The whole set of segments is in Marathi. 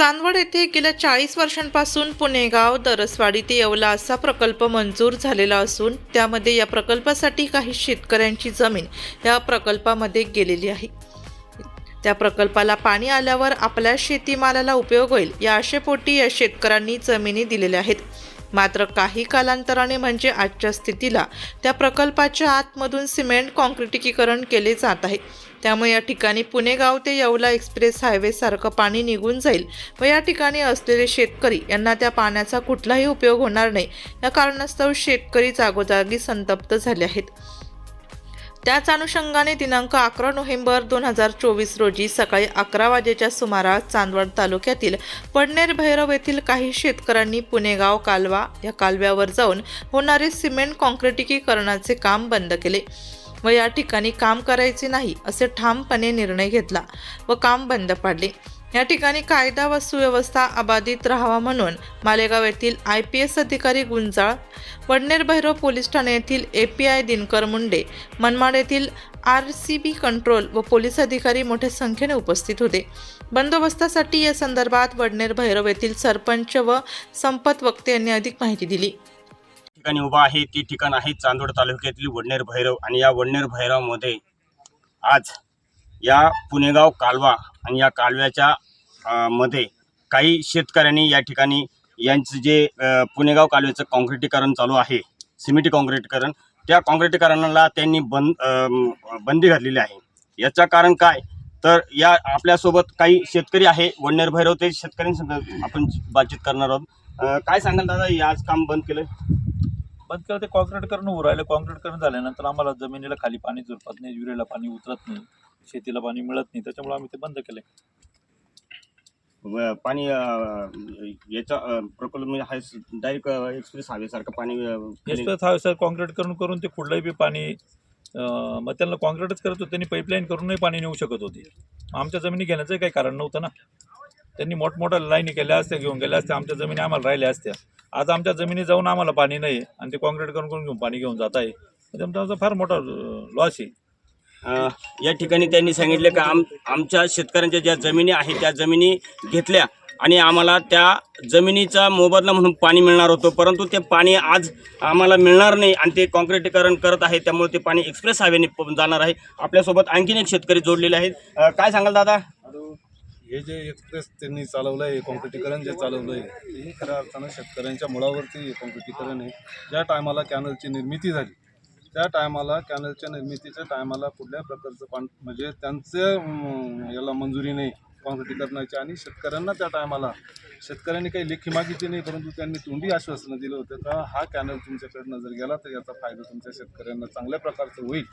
चांदवड येथे गेल्या चाळीस वर्षांपासून पुणेगाव दरसवाडी ते येवला असा प्रकल्प मंजूर झालेला असून त्यामध्ये या प्रकल्पासाठी काही शेतकऱ्यांची जमीन या प्रकल्पामध्ये गेलेली आहे. त्या प्रकल्पाला पाणी आल्यावर आपल्या शेतीमालाला उपयोग होईल या आशेपोटी या शेतकऱ्यांनी जमिनी दिलेल्या आहेत. मात्र काही कालांतराने म्हणजे आजच्या स्थितीला त्या प्रकल्पाच्या आतमधून सिमेंट कॉन्क्रिटीकरण केले जात आहे. त्यामुळे या ठिकाणी पुणेगाव ते येवला एक्सप्रेस हायवेसारखं पाणी निघून जाईल व या ठिकाणी असलेले शेतकरी यांना त्या पाण्याचा कुठलाही उपयोग होणार नाही. या कारणास्तव शेतकरी जागोजागी संतप्त झाले आहेत. त्याच अनुषंगाने दिनांक अकरा नोव्हेंबर दोन हजार चोवीस रोजी सकाळी अकरा वाजेच्या सुमारास चांदवड तालुक्यातील पडनेर भैरव येथील काही शेतकऱ्यांनी पुणेगाव कालवा या कालव्यावर जाऊन होणारे सिमेंट कॉन्क्रिटीकरणाचे काम बंद केले. व या ठिकाणी काम करायचे नाही असे ठामपणे निर्णय घेतला व काम बंद पाडले. या ठिकाणी कायदा व सुव्यवस्था अबाधित राहावा म्हणून मालेगाव येथील आय पी एस अधिकारी गुंजाळ वडनेर भैरव पोलीस ठाणे येथील A P I Dinkar Munde Manmad येथील आर सी बी कंट्रोल व पोलीस अधिकारी मोठ्या संख्येने उपस्थित होते. बंदोबस्तासाठी या संदर्भात वडनेर भैरव येथील सरपंच व संपत वक्ते यांनी अधिक माहिती दिली. ठिकाणी उभा आहे ते ठिकाण आहे चांदोड तालुक्यातील वडनेर भैरव. आणि या वडनेर भैरवमध्ये आज या पुणेगाव कालवा आणि या कालव्याच्या मध्ये काही शेतकऱ्यांनी या ठिकाणी यांचं जे पुणेगाव कालव्याचं काँक्रिटीकरण चालू आहे सिमेंट काँक्रिटीकरण त्या काँक्रिटीकरणाला त्यांनी बंद बंदी घातलेली आहे. याचं कारण काय? तर या आपल्यासोबत काही शेतकरी आहे वडनेर भैरव ते शेतकऱ्यांसंग आपण बातचीत करणार आहोत. काय सांगाल दादा आज काम बंद केलं बंद केलं ते कॉन्क्रीट करणं उभं राहिलं. कॉन्क्रीट करणं झाल्यानंतर आम्हाला जमिनीला खाली पाणी झुरपत नाही विहिरीला पाणी उतरत नाही शेतीला पाणी मिळत नाही. त्याच्यामुळे आम्ही ते बंद केले व पाणी अं, याचा अं, प्रकल्प म्हणजे हा डायरेक्ट एक्सप्रेस हवेसारखं पाणी अं, खाली- एक्सप्रेस हा सर कॉन्क्रीट करून करून ते कुठलंही बी पाणी अं, मग त्यांना कॉन्क्रीटच करत होते त्यांनी पाईपलाईन करूनही पाणी नेऊ शकत होते. आमच्या जमिनी घेण्याचं काही कारण नव्हतं ना. त्यांनी मोठमोठ्या लाईनी केल्या असत्या घेऊन गेल्या असत्या आमच्या जमिनी आम्हाला राहिल्या असत्या. आज आमच्या जमिनी जाऊन आम्हाला पाणी नाही आणि ते कॉन्क्रीट करून करून घेऊन पाणी घेऊन जात आहे. त्यामुळे फार मोठा लॉस आहे. अं, या ठिकाणी त्यांनी सांगितले का आम आमच्या शेतकऱ्यांच्या ज्या जमिनी आहेत त्या जमिनी घेतल्या. आणि आम्हाला त्या जमिनीचा मोबदला म्हणून पाणी मिळणार होतं. परंतु ते पाणी आज आम्हाला मिळणार नाही आणि ते काँक्रिटीकरण करत आहे. त्यामुळे ते पाणी एक्सप्रेस हायवेने प- जाणार आहे. आपल्यासोबत आणखीन एक शेतकरी जोडलेले आहेत. अं, काय सांगाल दादा? हे जे एक्सप्रेस त्यांनी चालवलं आहे कॉन्क्रिटीकरण जे चालवलं आहे ते खऱ्या अर्थानं शेतकऱ्यांच्या मुळावरती हे आहे. ज्या टायमाला कॅनलची निर्मिती झाली त्या टायमाला कॅनलच्या निर्मितीच्या टायमाला कुठल्या प्रकारचं पाण म्हणजे त्यांचं याला मंजुरी नाही कॉन्क्रिटीकरणाची आणि शेतकऱ्यांना त्या टायमाला शेतकऱ्यांनी काही लेखी मागितली नाही परंतु त्यांनी तोंडी आश्वासनं दिलं होतं का हा कॅनल तुमच्याकडनं जर गेला तर याचा फायदा तुमच्या शेतकऱ्यांना चांगल्या प्रकारचं होईल.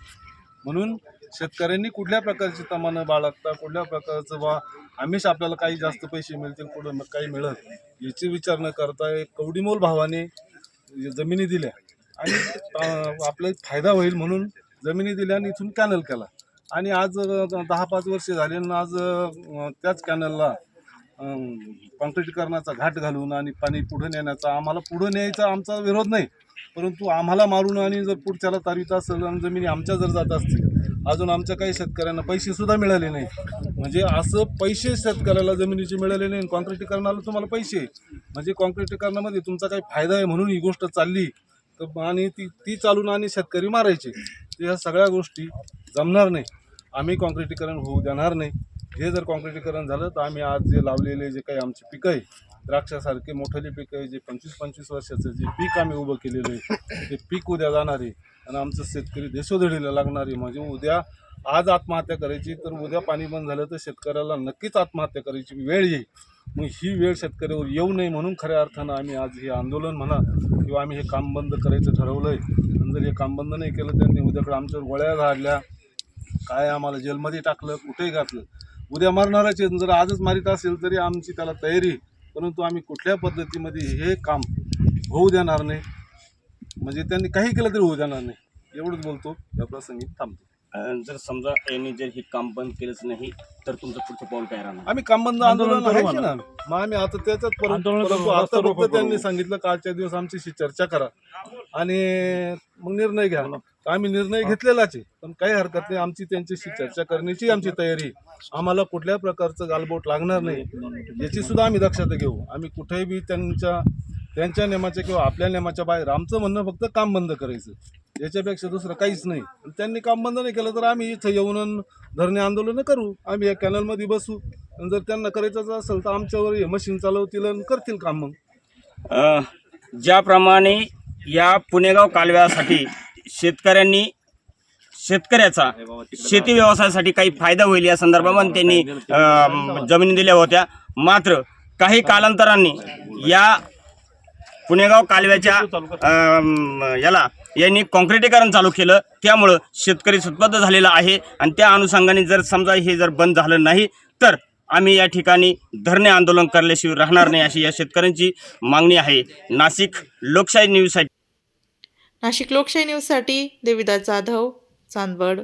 म्हणून शेतकऱ्यांनी कुठल्या प्रकारची तमानं बाळगता कुठल्या प्रकारचं वा आम्हीच आपल्याला काही जास्त पैसे मिळतील कुठं मग काही मिळत याची विचार न करता एक कवडीमोल भावाने जमिनी दिल्या. आणि आपला फायदा होईल म्हणून जमिनी दिल्या आणि इथून कॅनल केला. आणि आज दहा पाच वर्षे झाले आणि आज त्याच कॅनलला कॉन्क्रिटीकरणाचा घाट घालून आणि पाणी पुढे नेण्याचा आम्हाला पुढे न्यायचा आमचा विरोध नाही. परंतु आम्हाला मारून आणि जर पुढच्याला तारवित असेल आणि जमिनी आमच्या जर जात असतील अजून आमच्या काही शेतकऱ्यांना पैसेसुद्धा मिळाले नाही. म्हणजे असं पैसे शेतकऱ्याला जमिनीचे मिळाले नाही कॉन्क्रिटीकरणाला तुम्हाला पैसे. म्हणजे कॉन्क्रिटीकरणामध्ये तुमचा काही फायदा आहे म्हणून ही गोष्ट चालली. तर आणि ती ती चालून आणि शेतकरी मारायचे. ह्या सगळ्या गोष्टी जमणार नाही. आम्ही कॉन्क्रिटीकरण होऊ देणार नाही. हे जर कॉन्क्रिटीकरण झालं तर आम्ही आज जे लावलेले जे काही आमचे पिकं आहे द्राक्षासारखे मोठेले पिकं आहे जे पंचवीस पंचवीस वर्षाचं जे पीक आम्ही उभं केलेलं आहे ते पीक उद्या जाणार आहे. आणि आमचं शेतकरी देशोधडीला लागणार आहे. म्हणजे उद्या आज आत्महत्या करायची तर उद्या पाणी बंद झालं तर शेतकऱ्याला नक्कीच आत्महत्या करायची वेळ येईल. मग ही वेळ शेतकऱ्यावर येऊ नये म्हणून खऱ्या अर्थानं आम्ही आज हे आंदोलन म्हणा किंवा आम्ही हे काम बंद करायचं ठरवलं आहे आणि जर हे काम बंद नाही केलं त्यांनी उद्याकडे आमच्यावर गोळ्या झाडल्या काय आम्हाला जेलमध्ये टाकलं कुठेही घातलं उद्या मरणारच आहे जर आजच मारित असेल तरी आमची त्याला तयारी. परंतु आम्ही कुठल्या पद्धतीमध्ये हे काम होऊ देणार नाही. म्हणजे त्यांनी काही केलं तरी होऊ देणार नाही. एवढंच बोलतो. या प्रसंगी थांबतो. जर समजा यांनी जर हे काम बंद केलंच नाही तर तुमचं पुढचं पाऊल काय राहणार? आम्ही काम बंद आंदोलन आंदोलन करू आहे की ना मग आम्ही आता त्याच्यात परंतु आता फक्त. त्यांनी सांगितलं का आजच्या दिवस आमच्याशी चर्चा करा. आणि मग निर्णय घ्या. तर आम्ही निर्णय घेतलेलाच आहे. पण काही हरकत नाही. आमची त्यांच्याशी चर्चा करण्याची आमची तयारी. आम्हाला कुठल्या प्रकारचं गालबोट लागणार नाही याची सुद्धा आम्ही दक्षता घेऊ. आम्ही कुठेही बी त्यांच्या त्यांच्या नियमाच्या किंवा आपल्या नियमाच्या बाहेर आमचं म्हणणं फक्त काम बंद करायचं. याच्यापेक्षा दुसरं काहीच नाही. त्यांनी काम बंद नाही केलं तर आम्ही इथं येऊन धरणे आंदोलन करू. आम्ही या कॅनलमध्ये बसू. आणि जर त्यांना करायचं असेल तर आमच्यावर हे मशीन चालवतील आणि करतील काम मग. अ, ज्याप्रमाणे या पुणेगाव कालव्यासाठी शेतकऱ्यांनी शेतकऱ्याचा शेती व्यवसायासाठी काही फायदा होईल या संदर्भामध्ये त्यांनी जमिनी दिल्या होत्या. मात्र काही कालांतरांनी या पुणेगाव कालव्याच्या याला यांनी कॉन्क्रिटीकरण चालू केलं. त्यामुळं शेतकरी सुत्पन्न झालेला आहे आणि त्या अनुषंगाने जर समजा हे जर बंद झालं नाही तर आम्ही या ठिकाणी धरणे आंदोलन करल्याशिवाय राहणार नाही अशी या शेतकऱ्यांची मागणी आहे. नाशिक लोकशाही न्यूजसाठी नाशिक लोकशाही न्यूजसाठी देविदास जाधव चांदवड.